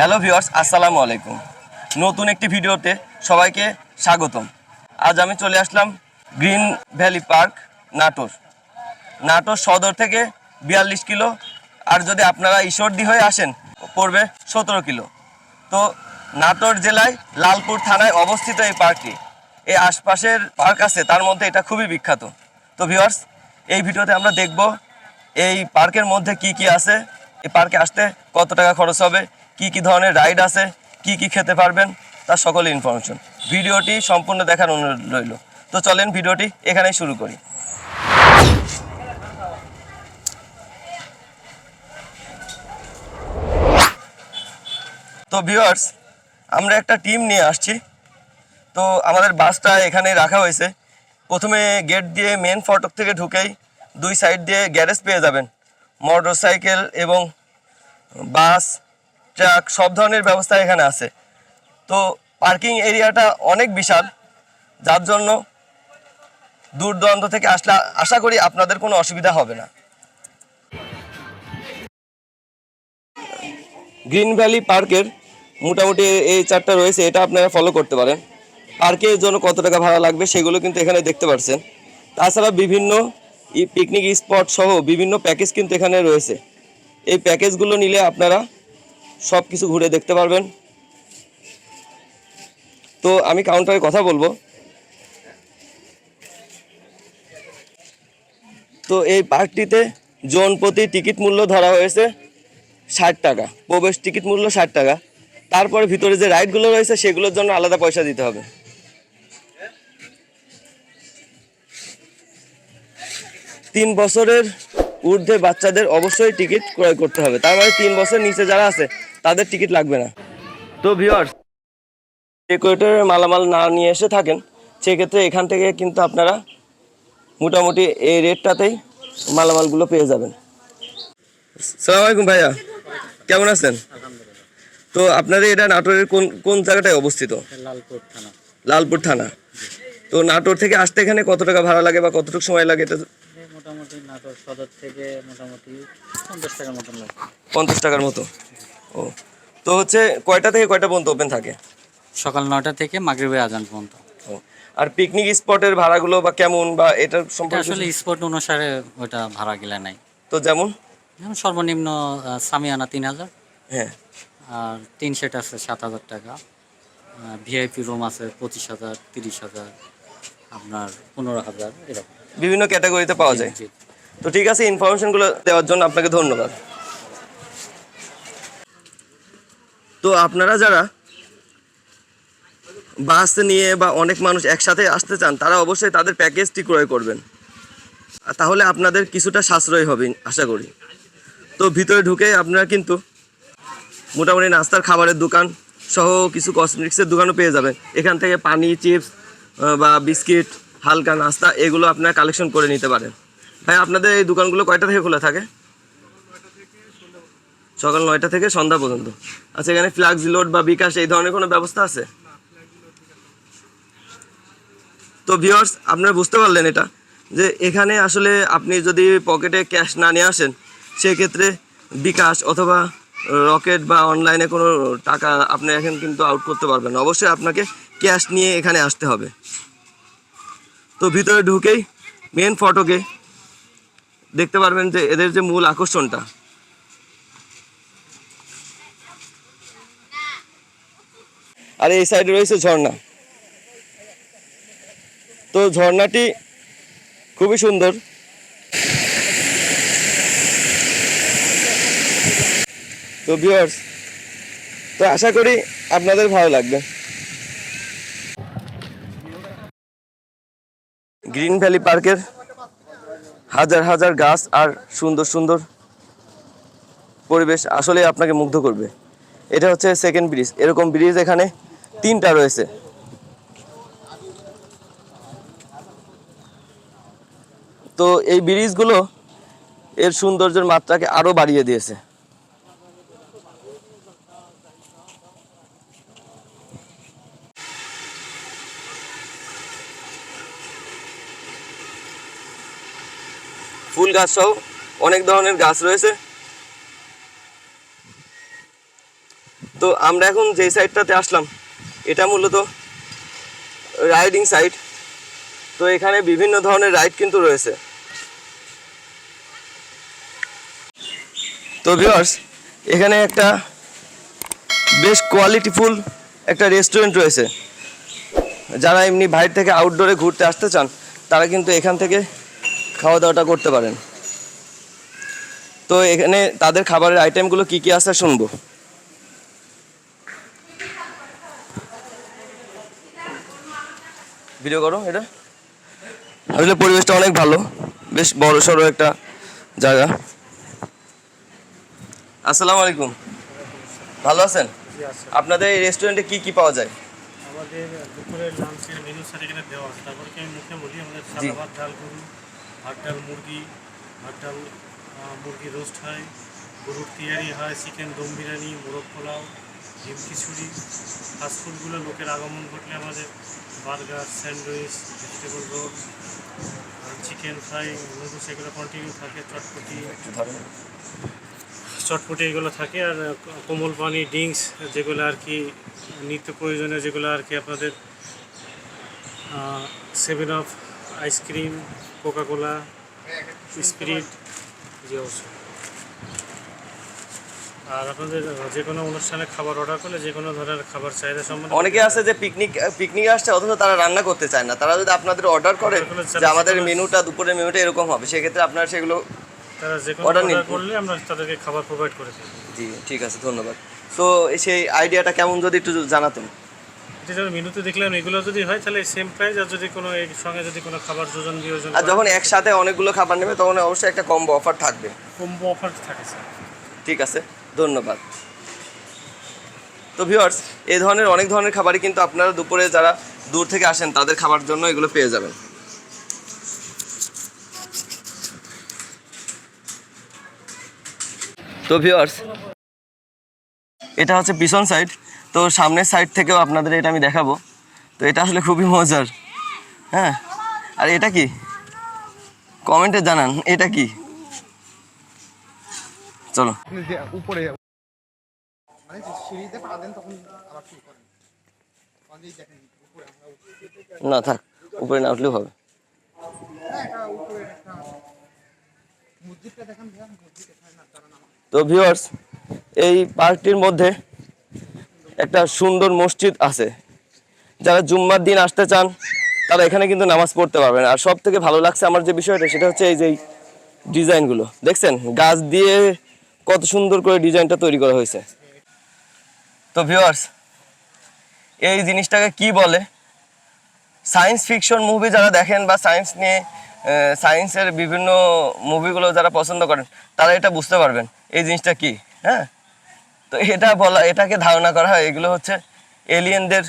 Hello viewers, আসসালামু আলাইকুম। নতুন একটি ভিডিওতে সবাইকে স্বাগতম। আজ আমি চলে আসলাম green valley park, Natore. Natore Sadar থেকে বিয়াল্লিশ কিলো, আর যদি আপনারা ঈশ্বরদী হয়ে আসেন, পড়বে সতেরো কিলো। তো নাটোর জেলায় লালপুর থানায় অবস্থিত এই পার্কটি। এই আশপাশের পার্ক আছে, তার মধ্যে এটা খুবই বিখ্যাত। তো ভিউয়ার্স, এই ভিডিওতে আমরা দেখব এই পার্কের মধ্যে কি কি আছে, এই পার্কে আসতে কত টাকা খরচ হবে কি কি ধরনের রাইড আছে, কি কি খেতে পারবেন, তার সকল ইনফরমেশন ভিডিওটি সম্পূর্ণ দেখার অনুরোধ রইল। তো চলেন ভিডিওটি এখানেই শুরু করি। তো ভিউয়ার্স আমরা একটা টিম নিয়ে আসছি। তো আমাদের বাসটা এখানে রাখা হয়েছে। প্রথমে গেট দিয়ে মেন ফটক থেকে ঢুকেই দুই সাইড দিয়ে গ্যারেজ পেয়ে যাবেন। মোটর সাইকেল এবং বাস ট্রাক সব ধরনের ব্যবস্থা এখানে আছে। তো পার্কিং এরিয়াটা অনেক বিশাল, যার জন্য দূর দূরান্ত থেকে আসলে আশা করি আপনাদের কোনো অসুবিধা হবে না। গ্রিন ভ্যালি পার্কের মোটামুটি এই চারটা রয়েছে, এটা আপনারা ফলো করতে পারেন। পার্কের জন্য কত টাকা ভাড়া লাগবে সেগুলো কিন্তু এখানে দেখতে পাচ্ছেন তাছাড়া বিভিন্ন পিকনিক স্পট সহ বিভিন্ন প্যাকেজ কিন্তু এখানে রয়েছে। এই প্যাকেজগুলো নিলে আপনারা সব কিছু ঘুরে দেখতে পারবেন। তো আমি কাউন্টারে কথা বলব। তো এই পার্কটিতে জোন প্রতি টিকিট মূল্য ধরা হয়েছে ষাট টাকা, প্রবেশ টিকিট মূল্য ষাট টাকা। তারপরে ভিতরে যে রাইডগুলো রয়েছে সেগুলোর জন্য আলাদা পয়সা দিতে হবে। তিন বছরের ঊর্ধ্বে বাচ্চাদের অবশ্যই টিকিট ক্রয় করতে হবে। তার মানে তিন বছর নিচে যারা আছে তাদের টিকিট লাগবে না। তো ভিওয়ার্স ডেকোরেটরের মালামাল না নিয়ে এসে থাকেন সেক্ষেত্রে এখান থেকে কিন্তু আপনারা মোটামুটি এই রেটটাতেই মালামালগুলো পেয়ে যাবেন। সালাম আলাইকুম ভাইয়া কেমন আছেন? তো আপনাদের এটা নাটোরের কোন কোন জায়গাটায় অবস্থিত? লালপুর থানা। লালপুর থানা। তো নাটোর থেকে আসতে এখানে কত টাকা ভাড়া লাগে বা কতটুকু সময় লাগে এটা? মোটামুটি নাটোর সদর থেকে মোটামুটি পঞ্চাশ টাকার মতন লাগে। পঞ্চাশ টাকার মতো। ও। তো হচ্ছে কয়টা থেকে কয়টা পর্যন্ত ওপেন থাকে? সকাল নটা থেকে মাগরিবের আজান পর্যন্ত। আর পিকনিক স্পটের ভাড়াগুলো বা কেমন বা এটার সম্পর্কে আসলে স্পট অনুসারে ওটা ভাড়া গেলে নাই। তো যেমন? যেমন সর্বনিম্ন সামিয়ানা তিন হাজার। হ্যাঁ। আর তিন সেট আছে সাত হাজার টাকা। ভিআইপি রুম আছে পঁচিশ হাজার তিরিশ হাজার আপনার পনেরো হাজার এরকম। বিভিন্ন ক্যাটাগরিতে পাওয়া যায়। তো ঠিক আছে ইনফরমেশনগুলো দেওয়ার জন্য আপনাকে ধন্যবাদ। তো আপনারা যারা বাস নিয়ে বা অনেক মানুষ একসাথে আসতে চান, তারা অবশ্যই তাদের প্যাকেজটি ক্রয় করবেন। তাহলে আপনাদের কিছুটা সাশ্রয় হবে, আশা করি। তো ভিতরে ঢুকে আপনারা কিন্তু মোটামুটি নাস্তার খাবারের দোকান সহ কিছু কসমেটিক্সের দোকানও পেয়ে যাবেন। এখান থেকে পানি চিপস বা বিস্কিট, হালকা নাস্তা, এগুলো আপনারা কালেকশন করে নিতে পারেন। ভাই, আপনাদের এই দোকানগুলো কয়টা থেকে খোলা থাকে? সকাল নয়টা থেকে সন্ধ্যা পর্যন্ত। আচ্ছা এখানে ফ্লাক্স লোড বা বিকাশ এই ধরনের কোনো ব্যবস্থা আছে? তো ভিউয়ার্স আপনারা বুঝতে পারলেন এটা, যে এখানে আসলে আপনি যদি পকেটে ক্যাশ না নিয়ে আসেন, সেক্ষেত্রে বিকাশ অথবা রকেট বা অনলাইনে কোনো টাকা আপনি এখন কিন্তু আউট করতে পারবেন অবশ্যই আপনাকে ক্যাশ নিয়ে এখানে আসতে হবে। তো ভিতরে ঢুকেই মেন ফটোকে দেখতে পারবেন যে এদের যে মূল আকর্ষণটা। আর এই সাইডে রয়েছে ঝর্ণা। তো ঝর্ণাটি খুবই সুন্দর। তো ভিউয়ার্স তো আশা করি আপনাদের ভালো লাগবে। গ্রিন ভ্যালি পার্কের হাজার হাজার গাছ আর সুন্দর সুন্দর পরিবেশ আসলে আপনাকে মুগ্ধ করবে। এটা হচ্ছে সেকেন্ড ব্রিজ এরকম ব্রিজ এখানে তিনটা রয়েছে। তো এই ব্রিজগুলো এর সৌন্দর্যের মাত্রাকে আরও বাড়িয়ে দিয়েছে। ফুল গাছ সহ অনেক ধরনের গাছ রয়েছে। তো আমরা এখন যেই সাইডটাতে আসলাম এটা মূলত রাইডিং সাইড তো এখানে বিভিন্ন ধরনের রাইড কিন্তু রয়েছে। তো ভিউয়ার্স, এখানে একটা বেশ কোয়ালিটিফুল একটা রেস্টুরেন্ট রয়েছে। যারা এমনি বাইরে থেকে আউটডোরে ঘুরতে আসতে চান, তারা কিন্তু এখান থেকে খাওয়া দাওয়াটা করতে পারেন। তো এখানে তাদের খাবারের আইটেমগুলো কী কি আছে, শুনব। ভিডিও করো এটা। আসলে পরিবেশটা অনেক ভালো। বেশ বড় সড়ো একটা জায়গা। আসসালামু আলাইকুম। ভালো আছেন? আপনাদের এই রেস্টুরেন্টে কি কি পাওয়া যায়? আমাদের দুপুরের লাঞ্চের মেনু স্যার এখানে দেওয়া আছে। তারপরে কি আমি মুখে বলি আমাদের। সাদা ভাত ডাল গরু ভাত ডাল মুরগি ভাত ডাল মুরগি রোস্ট হয় গরুর তিয়ারি হয় চিকেন দম বিরিয়ানি মোরগ পোলাও ডিম খিচুড়ি ফাস্টফুডগুলো লোকের আগমন ঘটলে আমাদের burger sandwich vegetable roll chicken fry noodles এগুলো কন্টিনিউ থাকে, চটপটি। চটপটি এগুলো থাকে আর কোমল পানি ড্রিঙ্কস যেগুলো আর কি, নিত্য প্রয়োজনীয় যেগুলো আর কি আপনাদের seven up ice cream Coca Cola Sprite যে অবশ্যই আর আপনাদের যে কোনো অনুষ্ঠানে খাবার অর্ডার করলে যে কোনো ধরনের খাবার চাহিদা সম্বন্ধে অনেকে আছে যে পিকনিক পিকনিকে আসছে অথচ তারা রান্না করতে চায় না। তারা যদি আপনাদের অর্ডার করে যে আমাদের মেনুটা দুপুরের মেনুটা এরকম হবে সেক্ষেত্রে আপনারা সেগুলো তারা যে কোনো অর্ডার করলে আমরা তাদেরকে খাবার প্রোভাইড করে থাকি জি ঠিক আছে ধন্যবাদ। তো সেই আইডিয়াটা কেমন যদি একটু জানাতেন। মেনুতে দেখলাম এগুলো যদি হয় তাহলে সেম প্রাইস আর যদি কোনো এর সঙ্গে যদি কোনো খাবার যোজন বিয়োজন আর যখন একসাথে অনেকগুলো খাবার নেবে তখন অবশ্যই একটা কম্বো অফার থাকবে। কম্বো অফার থাকে স্যার ঠিক আছে। ধন্যবাদ। তো ভিউয়ার্স এই ধরনের অনেক ধরনের খাবারই কিন্তু আপনারা দুপুরে যারা দূর থেকে আসেন, তাদের খাবার জন্য এগুলো পেয়ে যাবেন। তো ভিউয়ার্স এটা হচ্ছে পিছন সাইড তো সামনের সাইড থেকেও আপনাদের এটা আমি দেখাবো। তো এটা আসলে খুবই মজার। হ্যাঁ আর এটা কি? কমেন্টে জানান, এটা কি চলো আপনি যে উপরে মানে যে সিঁড়িতে পা দেন তখন আবার শুরু করেন তখন যেই দেখেন উপরে আমরা উপরে না থাক উপরে না উঠলেও হবে। তো ভিউয়ার্স এই পার্কটির মধ্যে একটা সুন্দর মসজিদ আছে। যারা জুম্মার দিন আসতে চান তারা এখানে কিন্তু নামাজ পড়তে পারবেন। আর সব থেকে ভালো লাগছে আমার যে বিষয়টা সেটা হচ্ছে এই যে ডিজাইনগুলো। দেখছেন? গাছ দিয়ে কত সুন্দর করে ডিজাইনটা তৈরি করা হয়েছে। তো ভিউয়ার্স এই জিনিসটাকে কি বলে? সায়েন্স ফিকশন মুভি যারা দেখেন বা সায়েন্স নিয়ে সায়েন্সের বিভিন্ন মুভিগুলো যারা পছন্দ করেন, তারা এটা বুঝতে পারবেন, এই জিনিসটা কি হ্যাঁ? তো এটা বলা, এটাকে ধারণা করা হয়, এগুলো হচ্ছে এলিয়েনদের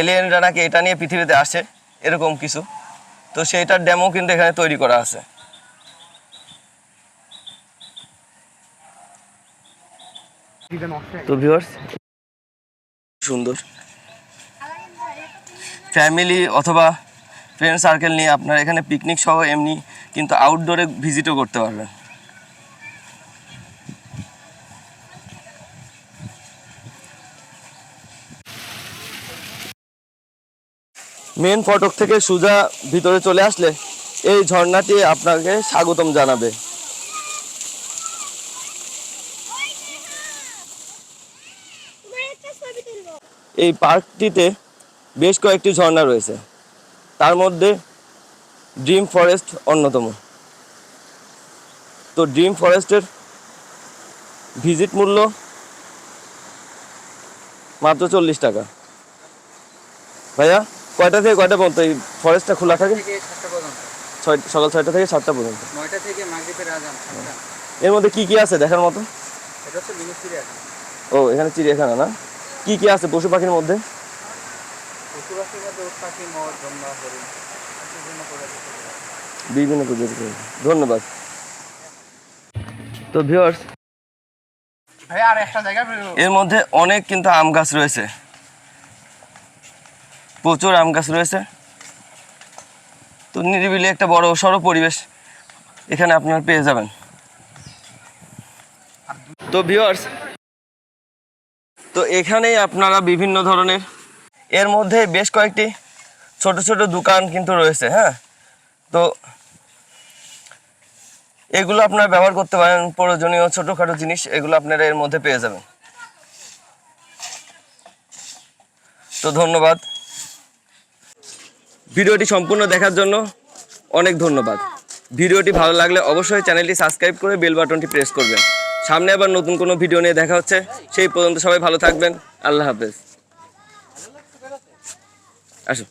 এলিয়েনরা নাকি এটা নিয়ে পৃথিবীতে আসে, এরকম কিছু। তো সেইটার ডেমো কিন্তু এখানে তৈরি করা আছে। তো ভিউয়ার্স সুন্দর। ফ্যামিলি অথবা ফ্রেন্ড সার্কেল নিয়ে আপনারা এখানে পিকনিক সহ এমনি কিন্তু আউটডোরে ভিজিটও করতে পারবেন। মেন ফটক থেকে সোজা ভিতরে চলে আসলে এই ঝর্ণাটি আপনাকে স্বাগতম জানাবে। এই পার্কটিতে বেশ কয়েকটি ঝর্ণা রয়েছে। তার মধ্যে ড্রিম ফরেস্ট অন্যতম। তো ড্রিম ফরেস্টের ভিজিট মূল্য মাত্র চল্লিশ টাকা। ভাইয়া কয়টা থেকে কয়টা পর্যন্ত এই ফরেস্টটা খোলা থাকে? ছয় সকাল ছয়টা থেকে সাতটা পর্যন্ত। নয়টা থেকে মাগরীবের আজান এর মধ্যে কি কি আছে দেখার মতো? এটা হচ্ছে মিনি চিড়িয়াখানা। ও এখানে চিড়িয়াখানা না? কি কি আছে পশু পাখির মধ্যে? পশু পাখির মধ্যে পাখি মর জন্মা হরিণ বিভিন্ন প্রজাতি ধন্যবাদ তো ভিউয়ার্স এর মধ্যে অনেক কিন্তু আম গাছ রয়েছে। প্রচুর আম গাছ রয়েছে। তো নিরিবিলি একটা বড় সড়ো পরিবেশ এখানে আপনারা পেয়ে যাবেন। তো ভিউয়ার্স তো এখানেই আপনারা বিভিন্ন ধরনের, এর মধ্যে বেশ কয়েকটি ছোট ছোট দোকান কিন্তু রয়েছে হ্যাঁ? তো এগুলো আপনারা ব্যবহার করতে পারেন, প্রয়োজনীয় ছোটোখাটো জিনিস, এগুলো আপনারা এর মধ্যে পেয়ে যাবেন। তো ধন্যবাদ। ভিডিওটি সম্পূর্ণ দেখার জন্য অনেক ধন্যবাদ। ভিডিওটি ভালো লাগলে অবশ্যই চ্যানেলটি সাবস্ক্রাইব করে বেল বাটনটি প্রেস করবেন। সামনে আবার নতুন কোনো ভিডিও নিয়ে দেখা হচ্ছে। সেই পর্যন্ত সবাই ভালো থাকবেন। আল্লাহ হাফেজ। আসুন